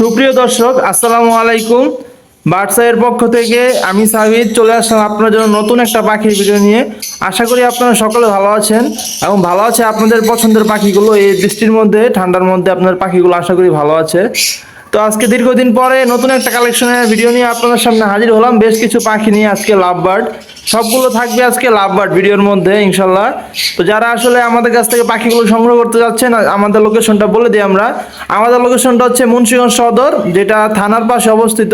সুপ্রিয় দর্শক, আসসালামু আলাইকুম। বার্ডসাইয়ের পক্ষ থেকে আমি সাবিদ চলে আসলাম আপনার জন্য নতুন একটা পাখির ভিডিও নিয়ে। আশা করি আপনারা সকলে ভালো আছেন এবং ভালো আছে আপনাদের পছন্দের পাখিগুলো। এই বৃষ্টির মধ্যে, ঠান্ডার মধ্যে আপনার পাখিগুলো আশা করি ভালো আছে। তো আজকে দীর্ঘদিন পরে নতুন একটা কালেকশনের ভিডিও নিয়ে আপনাদের সামনে হাজির হলাম। বেশ কিছু পাখি নিয়ে আজকে লাভ বার্ড সবগুলো থাকবে আজকে লাভ বার্ড ভিডিওর মধ্যে, ইনশাল্লাহ। তো যারা আসলে আমাদের কাছ থেকে পাখিগুলো সংগ্রহ করতে যাচ্ছেন, আমাদের লোকেশনটা বলে দিই আমরা। আমাদের লোকেশনটা হচ্ছে মুন্সিগঞ্জ সদর, যেটা থানার পাশে অবস্থিত।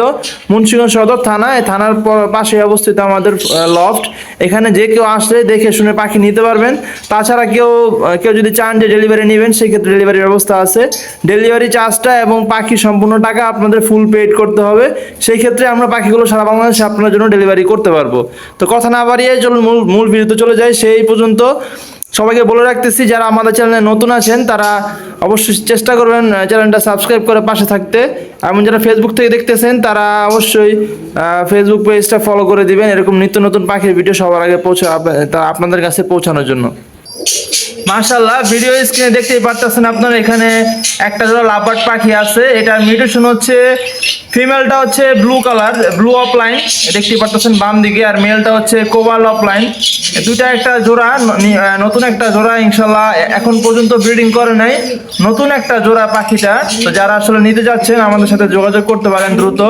মুন্সিগঞ্জ সদর থানা, এই থানার পাশে অবস্থিত আমাদের লফট এখানে যে কেউ আসলে দেখে শুনে পাখি নিতে পারবেন। তাছাড়া কেউ কেউ যদি চান যে ডেলিভারি নেবেন সেই ক্ষেত্রে ডেলিভারির ব্যবস্থা আছে। ডেলিভারি চার্জটা এবং পাখি সম্পূর্ণ টাকা আপনাদের ফুল পেড করতে হবে। সেই ক্ষেত্রে আমরা পাখিগুলো সারা বাংলাদেশে আপনার জন্য ডেলিভারি করতে পারব। তো কথা না বাড়িয়ে চলুন মূল মূল ভিডিওতে চলে যাই সেই পর্যন্ত সবাইকে বলে রাখতেছি, যারা আমাদের চ্যানেলে নতুন আছেন, তারা অবশ্যই চেষ্টা করবেন চ্যানেলটা সাবস্ক্রাইব করে পাশে থাকতে। এবং যারা ফেসবুক থেকে দেখতেছেন, তারা অবশ্যই ফেসবুক পেজটা ফলো করে দিবেন। এরকম নিত্য নতুন পাখির ভিডিও সবার আগে পৌঁছে আপনাদের কাছে পৌঁছানোর জন্য। মাশাল্লাহ ভিডিও স্ক্রিনে দেখতেই পারতেছেন আপনারা এখানে একটা জোড়া লাভার্ড পাখি আছে। এটার মিউটেশন হচ্ছে ফিমেলটা হচ্ছে ব্লু কালার ব্লু অফলাইন দেখতেই পারতেছেন বাম দিকে আর মেলটা হচ্ছে কোবাল অফলাইন দুইটা একটা জোড়া নতুন একটা জোড়া ইনশাল্লাহ এখন পর্যন্ত ব্রিডিং করে নাই। নতুন একটা জোড়া পাখিটা, তো যারা আসলে নিতে যাচ্ছেন, আমাদের সাথে যোগাযোগ করতে পারেন দ্রুত।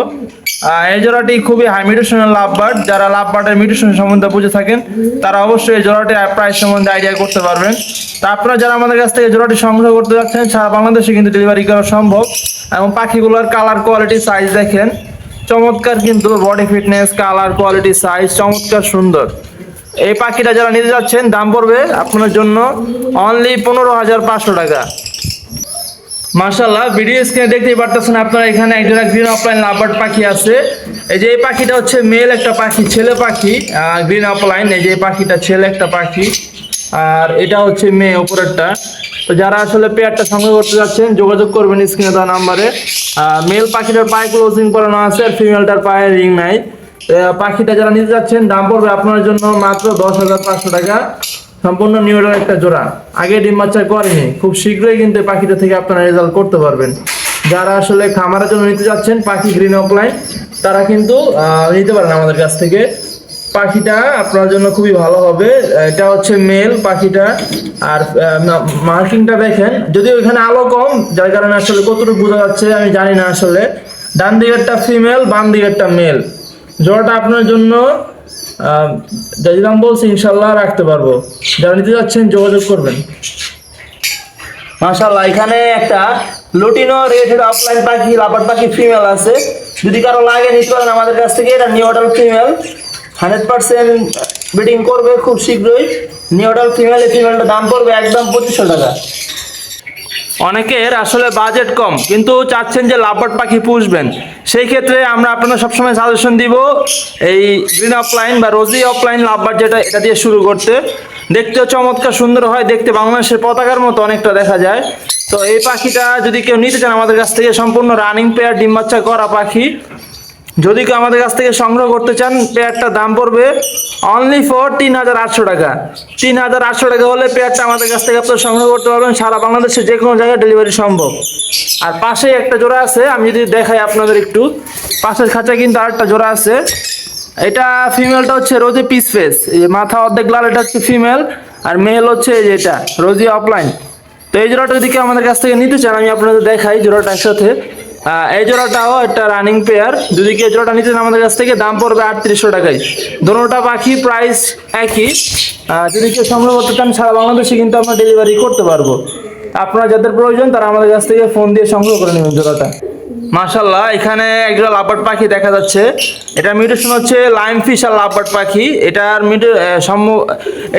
এই জোড়াটি খুবই হাই মিউটেশনাল লাভ বার্ড যারা লাভ বার্ডের মিউটেশন সম্বন্ধে বুঝে থাকেন, তারা অবশ্যই এই জোড়াটি প্রাইস সম্বন্ধে আইডিয়া করতে পারবেন। তা আপনারা যারা আমাদের কাছ থেকে জোড়াটি সংগ্রহ করতে যাচ্ছেন, সারা বাংলাদেশে কিন্তু ডেলিভারি করা সম্ভব। এবং পাখিগুলোর কালার কোয়ালিটি সাইজ দেখেন, চমৎকার কিন্তু body fitness colour quality size চমৎকার সুন্দর। এই পাখিটা যারা নিতে যাচ্ছেন, দাম পড়বে আপনার জন্য অনলি পনেরো হাজার পাঁচশো টাকা। মার্শাল্লাহ ভিডিও স্ক্রিনে দেখতেই পারতেছেন আপনারা এখানে একজোড়া গ্রিন অফলাইন লাভার্ড পাখি আছে। এই যে এই পাখিটা হচ্ছে মেল একটা পাখি, ছেলে পাখি গ্রিন অফলাইন এই যে এই পাখিটা ছেলে একটা পাখি। আর এটা হচ্ছে মেয়ে উপরেরটা তো যারা আসলে পেয়ারটা সংগ্রহ করতে যাচ্ছেন, যোগাযোগ করবেন স্ক্রিনে দেওয়া নাম্বারে মেল পাখিটার পায়ে ক্লোজিং করানো আছে আর ফিমেলটার পায়ে রিং নাই। পাখিটা যারা নিতে যাচ্ছেন, দাম পড়বে আপনার জন্য মাত্র দশ হাজার পাঁচশো টাকা। সম্পূর্ণ নিউডার একটা জোড়া। আগে ডিম বাচ্চা করেনি। খুব শীঘ্রই কিন্তু পাখিটা থেকে আপনারা রেজাল্ট করতে পারবেন। যারা আসলে খামারের জন্য নিতে যাচ্ছেন, পাখি গ্রিন অফলাইন তারা কিন্তু নিতে পারেন আমাদের কাছ থেকে। পাখিটা আপনার জন্য খুবই ভালো হবে। এটা হচ্ছে মেল পাখিটা। আর মার্কিংটা দেখেন। যদি ওইখানে আলো কম, যার কারণে আসলে কতটুকু বোঝা যাচ্ছে, আমি জানি না আসলে। ডান দিকেরটা ফিমেল বাম দিকেরটা মেল জোড়াটা আপনার জন্য যদি দাম বলছি, ইনশাল্লাহ রাখতে পারব। যারা নিতে যাচ্ছেন, যোগাযোগ করবেন। মাশাল্লাহ এখানে একটা লুটিনো রেড অফলাইন পাখি, লাপার পাখি ফিমেল আছে। যদি কারও লাগে, নিতে পারেন আমাদের কাছ থেকে। এটা নিউডাল ফিমেল হান্ড্রেড পার্সেন্ট ব্রিডিং করবে খুব শীঘ্রই। নিউডাল ফিমেল এই ফিমেলটার দাম পড়বে একদম পঁচিশশো টাকা। অনেকের আসলে বাজেট কম, কিন্তু চাচ্ছেন যে লাভবার্ড পাখি পুষবেন। সেই ক্ষেত্রে আমরা আপনারা সবসময় সাজেশন দিব, এই গ্রিন অফলাইন বা রোজি অফলাইন লাভবার্ড যেটা, এটা দিয়ে শুরু করতে। দেখতেও চমৎকার সুন্দর হয়, দেখতে বাংলাদেশের পতাকার মতো অনেকটা দেখা যায়। তো এই পাখিটা যদি কেউ নিতে চান আমাদের কাছ থেকে, সম্পূর্ণ রানিং পেয়ার ডিম বাচ্চা করা পাখি। যদি কেউ আমাদের কাছ থেকে সংগ্রহ করতে চান পেয়ারটার দাম পড়বে অনলি ফর তিন হাজার আটশো টাকা। তিন হাজার আটশো টাকা হলে পেয়ারটা আমাদের কাছ থেকে আপনারা সংগ্রহ করতে পারবেন। সারা বাংলাদেশে যে কোনো জায়গায় ডেলিভারি সম্ভব। আর পাশেই একটা জোড়া আছে আমি যদি দেখাই আপনাদের একটু। পাশের খাঁচায় কিন্তু আরেকটা জোড়া আছে। এটা ফিমেলটা হচ্ছে রোজি পিস ফেস মাথা অর্ধেক লাল এটা হচ্ছে ফিমেল আর মেল হচ্ছে এই যে এটা রোজি অফলাইন তো এই জোড়াটা যদি কেউ আমাদের কাছ থেকে নিতে চান আমি আপনাদের দেখাই জোড়াটা একসাথে। আহ, এই জোড়াটাও একটা রানিং পেয়ার যদি কেউ জোড়াটা নিতে আমাদের কাছ থেকে, দাম পড়বে আটত্রিশশো টাকায়। দোনোটা পাখি প্রাইস একই। যদি কেউ সংগ্রহ করতে চান, সারা বাংলাদেশে কিন্তু আমরা ডেলিভারি করতে পারব। আপনারা যাদের প্রয়োজন, তারা আমাদের কাছ থেকে ফোন দিয়ে সংগ্রহ করে নেবেন জোড়াটা। মাশাল্লাহ এখানে একজোড়া লাভবার্ড পাখি দেখা যাচ্ছে। এটা মিউটেশন হচ্ছে লাইম ফিশার লাভবার্ড পাখি। এটার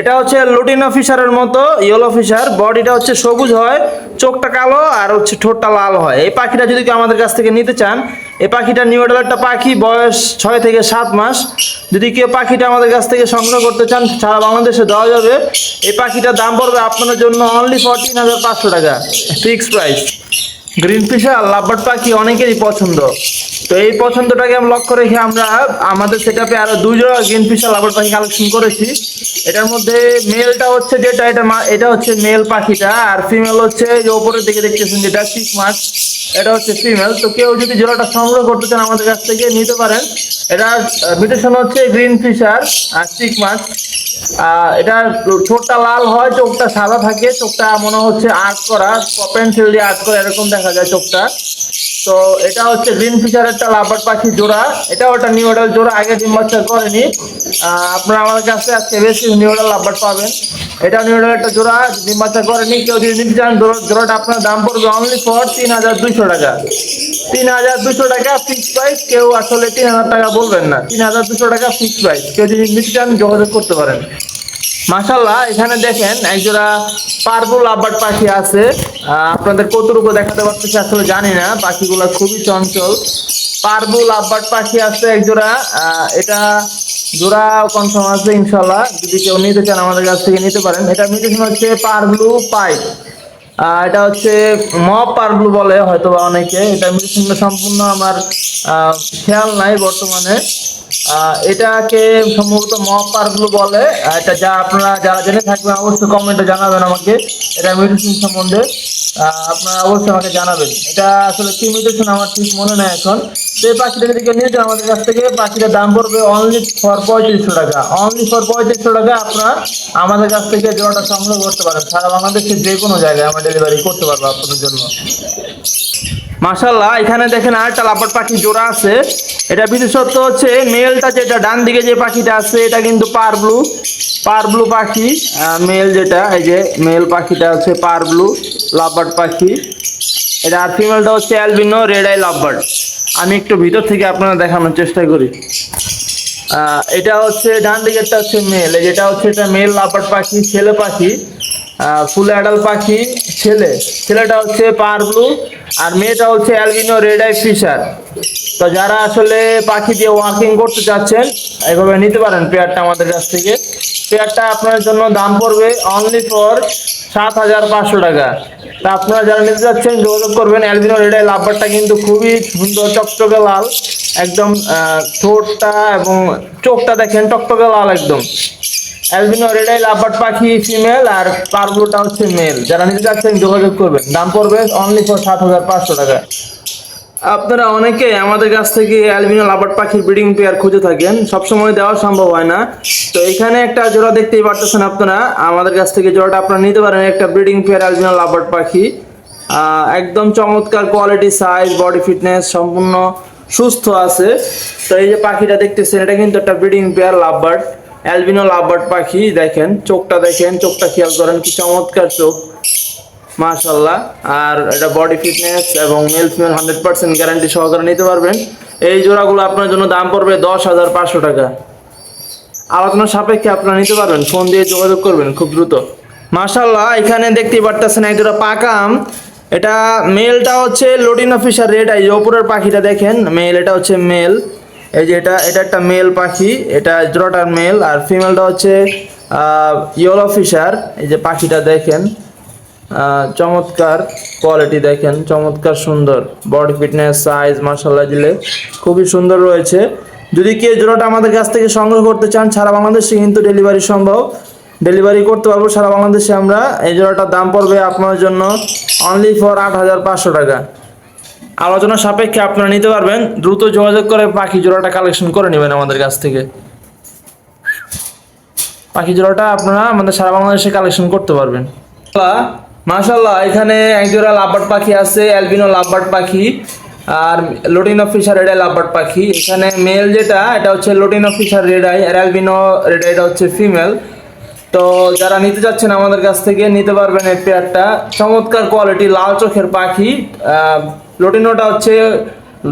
এটা হচ্ছে লুটিনো ফিশারের মতো, ইয়েলো ফিশার। বডিটা হচ্ছে সবুজ হয়, চোখটা কালো আর হচ্ছে ঠোঁটটা লাল হয়। এই পাখিটা যদি কেউ আমাদের কাছ থেকে নিতে চান, এই পাখিটা নিউ একটা পাখি, বয়স ছয় থেকে সাত মাস। যদি কেউ পাখিটা আমাদের কাছ থেকে সংগ্রহ করতে চান, সারা বাংলাদেশে দেওয়া যাবে। এই পাখিটার দাম পড়বে আপনাদের জন্য অনলি ফোরটিন হাজার পাঁচশো টাকা fixed price green Fischer lovebird পাখি অনেকেরই পছন্দ। তো এই পছন্দটাকে আমি লক্ষ্য রেখে আমরা আমাদের সেটাপে আরও দুই জোড়া গ্রিন ফিশার লাভবার্ড পাখি কালেকশন করেছি। এটার মধ্যে মেলটা হচ্ছে যেটা, এটা এটা হচ্ছে মেল পাখিটা আর ফিমেল হচ্ছে যে ওপরের দিকে দেখতেছেন যেটা সিক মাছ এটা হচ্ছে ফিমেল তো কেউ যদি জোড়াটা সংগ্রহ করতে চান আমাদের কাছ থেকে নিতে পারেন। এটার মিউটেশন হচ্ছে গ্রিন ফিশার আর সিক মাছ এটার ঠোঁটটা লাল হয়, চোখটা সাদা থাকে, চোখটা মনে হচ্ছে আর্ট করা পেন্সিল দিয়ে আর্ট করা, এরকম দেখা যায় চোখটা। তো এটা হচ্ছে গ্রিন ফিচার একটা লাভার পাখি জোড়া। এটাও একটা নিউ অর্ডার জোড়া, আগে ডিম বাচ্চা করেনি। আপনারা আমার কাছে আজকে বেশি নিউ অর্ডার লাভার পাবেন। এটা নিউ অর্ডার একটা জোড়া ডিম বাচ্চা করেনি, কেউ যদি নিতে চান জোড়াটা আপনার দাম পড়বে অনলি ফর তিন হাজার দুইশো টাকা। তিন হাজার দুশো টাকা ফিক্স প্রাইস কেউ আসলে তিন হাজার টাকা বলবেন না। তিন হাজার দুশো টাকা ফিক্স প্রাইস কেউ যদি নিতে চান, যোগাযোগ করতে পারেন। মাশাল্লাহ এখানে দেখেন একজোড়া পার্বল লাভবার্ড পাখি আছে। আপনাদের কতটুকু দেখাতে পারতেছি আসলে জানি না, পাখিগুলো খুবই চঞ্চল। পার্বল লাভবার্ড পাখি আছে একজোড়া এটা জোড়া কনফার্ম আছে ইনশাল্লাহ যদি কেউ নিতে চান আমাদের কাছ থেকে নিতে পারেন। এটা মিউটেশন হচ্ছে পারব্লু পাইপ। এটা হচ্ছে ম পারব্লু বলে হয়তো বা অনেকে, এটা মিউটেশনটা সম্পূর্ণ আমার খেয়াল নাই বর্তমানে। এটাকে সম্ভবত মপ পারব্লু বলে। এটা যা আপনারা যারা জেনে থাকবেন, অবশ্যই কমেন্টে জানাবেন আমাকে। এটা মিউটেশন সম্বন্ধে। আপনারা অবশ্যই আমাকে জানাবেন। এটা আসলে কি মিউটেশন আমার ঠিক মনে নেই এখন। এই পাখিটা কেউ নিয়ে যান আমাদের কাছ থেকে। পাখিটার দাম পড়বে অনলি ফর পঁয়ত্রিশশো টাকা। অনলি ফর পঁয়ত্রিশশো টাকা আপনারা আমাদের কাছ থেকে জোড়াটা সংগ্রহ করতে পারেন। সারা বাংলাদেশের যে কোনো জায়গায় আমরা ডেলিভারি করতে পারব আপনাদের জন্য। মাশাল্লাহ এখানে দেখেন আরেকটা লাপাট পাখি জোড়া আছে। এটা বিশেষত্ব হচ্ছে মেলটা যেটা, ডান দিকে যে পাখিটা আছে, এটা কিন্তু পার ব্লু পার ব্লু পাখি। মেল যেটা, এই যে মেল পাখিটা হচ্ছে পার ব্লু লাভবার্ড পাখি। এটা আর ফিমেলটা হচ্ছে অ্যালবিনো রেড আই লাভবার্ড আমি একটু ভিতর থেকে আপনারা দেখানোর চেষ্টা করি। এটা হচ্ছে ডান দিকেরটা হচ্ছে মেল যেটা হচ্ছে এটা মেল লাপাট পাখি, ছেলে পাখি। ফুল অ্যাডাল পাখি, ছেলে। ছেলেটা হচ্ছে পার ব্লু আর মেয়েটা হচ্ছে অ্যালবিনো রেড আই ফিশার। তো যারা আসলে পাখি দিয়ে ওয়াকিং করতে চাচ্ছেন, এভাবে নিতে পারেন পেয়ারটা আমাদের কাছ থেকে। পেয়ারটা আপনার জন্য দাম পড়বে অনলি ফর সাত হাজার পাঁচশো টাকা। তা আপনারা যারা নিতে চাচ্ছেন, যোগাযোগ করবেন। অ্যালবিনো রেড আই লাভবারটা কিন্তু খুবই সুন্দর, চকচকে লাল, একদম ঠোঁটটা এবং চোখটা দেখেন টকটকে লাল একদম। অ্যালবিনো, রেড আই, লাভবার্ড পাখি, ফিমেল আর পারগুলোটা হচ্ছে মেল। যারা নিতে চাচ্ছেন যোগাযোগ করবেন। দাম পড়বে অনলি ফর সাত হাজার পাঁচশো টাকা। আপনারা অনেকে আমাদের কাছ থেকে অ্যালবিনো লাভার্ড পাখির ব্রিডিং পেয়ার খুঁজে থাকেন। সবসময় দেওয়া সম্ভব হয় না। তো এখানে একটা জোড়া দেখতেই পারতেছেন আপনারা। আমাদের কাছ থেকে জোড়াটা আপনারা নিতে পারেন। একটা ব্রিডিং পেয়ার অ্যালবিনো লাভার্ড পাখি। একদম চমৎকার কোয়ালিটি সাইজ বডি ফিটনেস সম্পূর্ণ সুস্থ আছে। তো এই যে পাখিটা দেখতেছেন, এটা কিন্তু একটা breeding pair, lovebird. Albino lovebird পাখি দেখেন, চোখটা দেখেন, চোখটা খেয়াল করেন কি চমৎকার চোখ। মাশাল্লাহ আর এটা বডি ফিটনেস এবং male female hundred percent guarantee সহকারে নিতে পারবেন। এই জোড়াগুলো আপনার জন্য দাম পড়বে দশ হাজার পাঁচশো টাকা। আলোচনা সাপেক্ষে আপনারা নিতে পারবেন, ফোন দিয়ে যোগাযোগ করবেন খুব দ্রুত। মাশাল্লাহ এখানে দেখতেই পারতেছেন এক জোড়া পাকা আম। এটা মেলটা হচ্ছে লোডিন অফিসার রেড যে ওপরের পাখিটা দেখেন মেল এটা হচ্ছে মেল এই যে এটা এটা একটা মেল পাখি, এটা জোড়াটার মেল আর ফিমেলটা হচ্ছে ইয়েলো ফিশার এই যে পাখিটা দেখেন চমৎকার কোয়ালিটি দেখেন, চমৎকার সুন্দর বডি ফিটনেস সাইজ মার্শাল্লাহ দিলে খুবই সুন্দর রয়েছে। যদি কেউ জোড়াটা আমাদের কাছ থেকে সংগ্রহ করতে চান, সারা বাংলাদেশে কিন্তু ডেলিভারি সম্ভব। ডেলিভারি করতে পারব, সারা বাংলাদেশে আমরা এই জোড়াটার দাম পড়বে আপনার জন্য অনলি ফর আট হাজার পাঁচশো টাকা। আলোচনা সাপেক্ষে আপনারা নিতে পারবেন। দ্রুত যোগাযোগ করে পাখি জোড়াটা কালেকশন করে নেবেন আমাদের কাছ থেকে। পাখি জোড়াটা আপনারা আমাদের সারা বাংলাদেশে কালেকশন করতে পারবেন। মাশাল্লাহ এখানে একজোড়া লাভবার্ড পাখি আছে, অ্যালবিনো লাভবার্ড পাখি, আর lutino Fischer red eye lovebird পাখি। এখানে মেল যেটা, এটা হচ্ছে লোটিনো ফিশার রেড আই আর অ্যালবিনো রেড আইটা হচ্ছে ফিমেল তো যারা নিতে যাচ্ছেন আমাদের কাছ থেকে, নিতে পারবেন এই পেয়ারটা। চমৎকার কোয়ালিটি লাল চোখের পাখি। লোটিনোটা হচ্ছে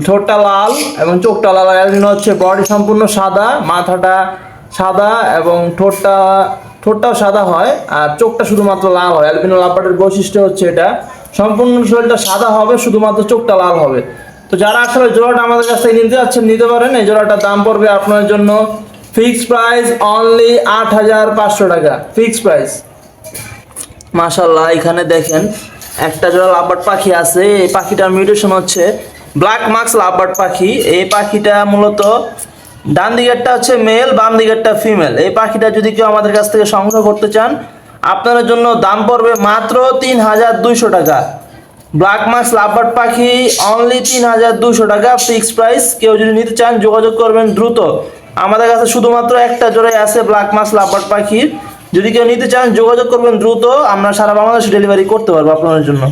ঠোঁটটা লাল এবং চোখটা লাল অ্যালবিনো হচ্ছে বডি সম্পূর্ণ সাদা, মাথাটা সাদা এবং ঠোঁটটা, ঠোঁটটাও সাদা হয়, আর চোখটা শুধুমাত্র লাল হয়। অ্যালবিনো লাভবার্ডের বৈশিষ্ট্য হচ্ছে এটা। সম্পূর্ণ শরীরটা সাদা হবে, শুধুমাত্র চোখটা লাল হবে। তো যারা আসলে জোড়াটা আমাদের কাছ থেকে নিতে যাচ্ছেন, নিতে পারেন। এই জোড়াটার দাম পড়বে আপনার জন্য ফিক্স প্রাইস অনলি আট হাজার পাঁচশো টাকা। ফিক্স প্রাইস মাশাল্লাহ এখানে দেখেন, একটা জোড়া লাভবার্ড পাখি আছে। এই পাখিটার মিউটেশন হচ্ছে ব্ল্যাক মার্কস লাভবার্ড পাখি। এই পাখিটা মূলত ডান দিকেরটা হচ্ছে মেল বাম দিকেরটা ফিমেল এই পাখিটা যদি কেউ আমাদের কাছ থেকে সংগ্রহ করতে চান, আপনাদের জন্য দাম পড়বে মাত্র তিন হাজার দুইশো টাকা। ব্ল্যাক মার্কস লাভবার্ড পাখি অনলি তিন হাজার দুশো টাকা ফিক্সড প্রাইস কেউ যদি নিতে চান, যোগাযোগ করবেন দ্রুত। আমাদের কাছে শুধুমাত্র একটা জোড়াই আছে ব্ল্যাক মার্কস লাভবার্ড পাখির যদি কেউ নিতে চান, যোগাযোগ করবেন দ্রুত। আমরা সারা বাংলাদেশে ডেলিভারি করতে পারব আপনাদের জন্য।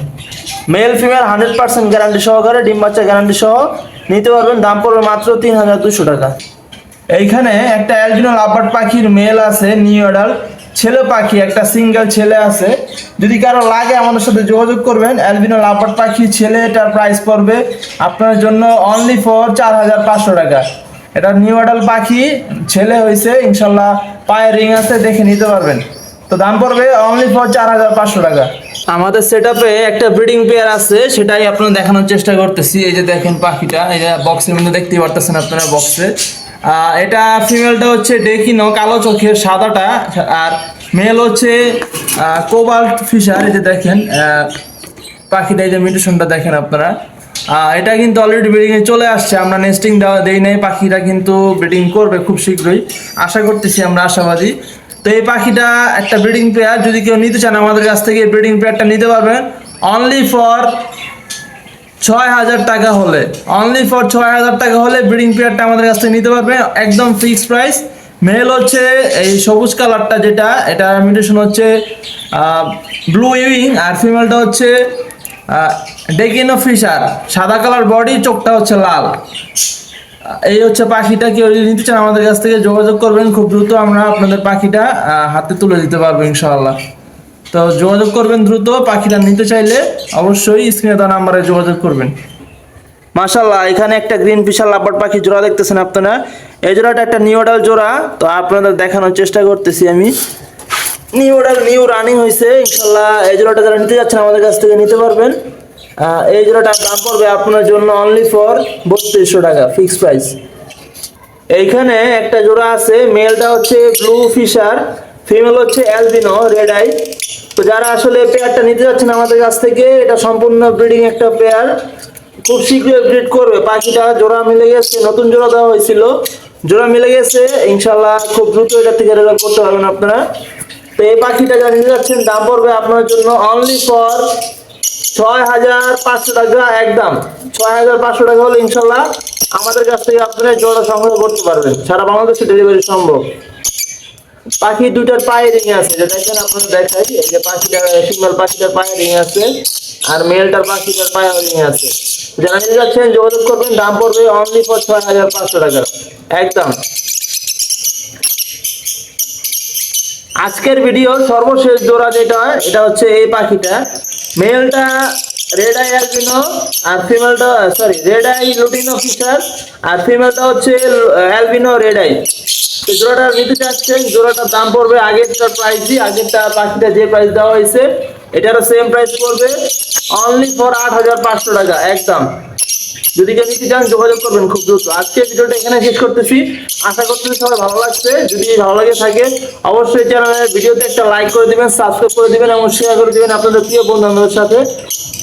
Male female hundred percent guarantee সহকারে, ডিম বাচ্চা গ্যারান্টি সহ নিতে পারবেন। দাম পড়বে মাত্র তিন হাজার দুশো টাকা। এইখানে একটা অ্যালবিনো লাভবার্ড পাখির মেল আছে নিউ অর্ডার ছেলে পাখি, একটা সিঙ্গেল ছেলে আছে। যদি কারও লাগে আমাদের সাথে যোগাযোগ করবেন। অ্যালবিনো লাভবার্ড পাখি ছেলে, এটার প্রাইস পড়বে আপনার জন্য অনলি ফর চার হাজার পাঁচশো টাকা। এটা নিউ অর্ডার পাখি, ছেলে হয়েছে ইনশাল্লাহ পায়ে রিং আছে, দেখে নিতে পারবেন। তো দাম পড়বে অনলি ফর চার হাজার পাঁচশো টাকা। আমাদের সেট একটা ব্রিডিং পেয়ার আছে, সেটাই আপনার দেখানোর চেষ্টা করতেছি। এই যে দেখেন পাখিটা, এই যে বক্সের মধ্যে দেখতেই পারতেছেন আপনারা বক্সে এটা ফিমেলটা হচ্ছে ডেকিনো, কালো চোখের সাদাটা, আর মেল হচ্ছে কোবাল্ট ফিশার এই যে দেখেন পাখিটা এই যে মিউটেশনটা দেখেন আপনারা। এটা কিন্তু অলরেডি ব্রিডিং এ চলে আসছে, আমরা নেস্টিং দেওয়া দেই নাই পাখিটা কিন্তু ব্রিডিং করবে খুব শীঘ্রই। আশা করতেছি আমরা আশাবাদী। তো এই পাখিটা একটা ব্রিডিং পেয়ার যদি কেউ নিতে চান আমাদের কাছ থেকে ব্রিডিং পেয়ারটা নিতে পারবেন। অনলি ফর ছয় হাজার টাকা হলে অনলি ফর ছয় হাজার টাকা হলে ব্রিডিং পেয়ারটা আমাদের কাছ থেকে নিতে পারবে, একদম ফিক্সড প্রাইস মেল হচ্ছে এই সবুজ কালারটা যেটা এটা মিউটেশন হচ্ছে ব্লু ইউইং আর ফিমেলটা হচ্ছে ডেকিনো ফিশার সাদা কালার বডি চোখটা হচ্ছে লাল। এই হচ্ছে পাখিটা, কেউ নিতে চান আমাদের কাছ থেকে যোগাযোগ করবেন, খুব দ্রুত আমরা আপনাদের পাখিটা হাতে তুলে দিতে পারব ইনশাআল্লাহ। তো যোগাযোগ করবেন দ্রুত, পাখিটা নিতে চাইলে অবশ্যই স্ক্রিনে দেওয়া নাম্বারে যোগাযোগ করবেন। মাশাল্লাহ এখানে একটা গ্রিন ফিশার লাভবার্ড পাখি জোড়া দেখতেছেন আপনারা। এই জোড়াটা একটা নিউডাল জোড়া, তো আপনাদের দেখানোর চেষ্টা করতেছি আমি। নিউডাল নিউ রানিং হয়েছে ইনশাল্লাহ এই জোড়াটা যারা নিতে যাচ্ছেন আমাদের কাছ থেকে নিতে পারবেন। এই জোড়াটার দাম পড়বে আপনার জন্য অনলি ফর বত্রিশশো টাকা ফিক্সড প্রাইস এইখানে একটা জোড়া আছে মেলটা হচ্ছে ব্লু ফিশার ফিমেল হচ্ছে অ্যালবিনো রেড আই তো যারা আসলে পেয়ারটা নিতে যাচ্ছেন আমাদের কাছ থেকে, এটা সম্পূর্ণ ব্রিডিং একটা পেয়ার খুব শীঘ্রই ব্রিড করবে। পাখিটা জোড়া মিলে গেছে, নতুন জোড়া দেওয়া হয়েছিল। জোড়া মিলে গেছে ইনশাল্লাহ খুব দ্রুত এটা থেকে রেজাল্ট করতে পারবেন আপনারা। তো এই পাখিটা যারা নিতে যাচ্ছেন, দাম পড়বে আপনার জন্য অনলি ফর ছয় হাজার পাঁচশো টাকা একদম। ছয় হাজার পাঁচশো টাকা হলে ইনশাল্লাহ আমাদের কাছ থেকে আপনারা জোড়া সংগ্রহ করতে পারবেন। সারা বাংলাদেশে ডেলিভারি সম্ভব। পাখি দুটার পায়ে রিং আছে। যে দেখেন আপনারা দেখাই যে পাখিটার ফিমেল পাখিটার পায়ে রিং আছে আর মেলটার পাখিটার পায়ে রিং আছে। যারা নিয়ে যাচ্ছেন, যোগাযোগ করবেন, দাম পড়বে অনলি ফর ছয় হাজার পাঁচশো টাকা। একদম। আজকের ভিডিওর সর্বশেষ জোড়া যেটা এটা হচ্ছে এই পাখিটা। মেলটা রেড আই অ্যালবিনো আর ফিমেলটা sorry red eye lutino Fischer আর ফিমেলটা হচ্ছে অ্যালবিনো রেড আই তো জোড়াটা নিতে চাচ্ছেন, জোড়াটার দাম পড়বে আগেরটার প্রাইসই আগেরটা পাখিটা যে প্রাইস দেওয়া হয়েছে, এটারও সেম প্রাইস পড়বে। অনলি ফর আট হাজার পাঁচশো টাকা, একদম। যদি কেউ নিতে চান, যোগাযোগ করবেন খুব দ্রুত। আজকে ভিডিওটা এখানে শেষ করতেছি। আশা করতেছি সবাই ভালো লাগছে। যদি ভালো লাগে থাকে, অবশ্যই চ্যানেলের ভিডিওতে একটা লাইক করে দিবেন সাবস্ক্রাইব করে দিবেন এবং শেয়ার করে দিবেন আপনাদের প্রিয় বন্ধু বান্ধবের সাথে।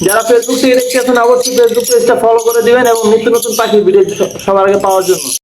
যারা ফেসবুক থেকে দেখতে আছেন অবশ্যই ফেসবুক পেজটা ফলো করে দিবেন এবং নিত্য নতুন পাখি ভিডিও সবার আগে পাওয়ার জন্য।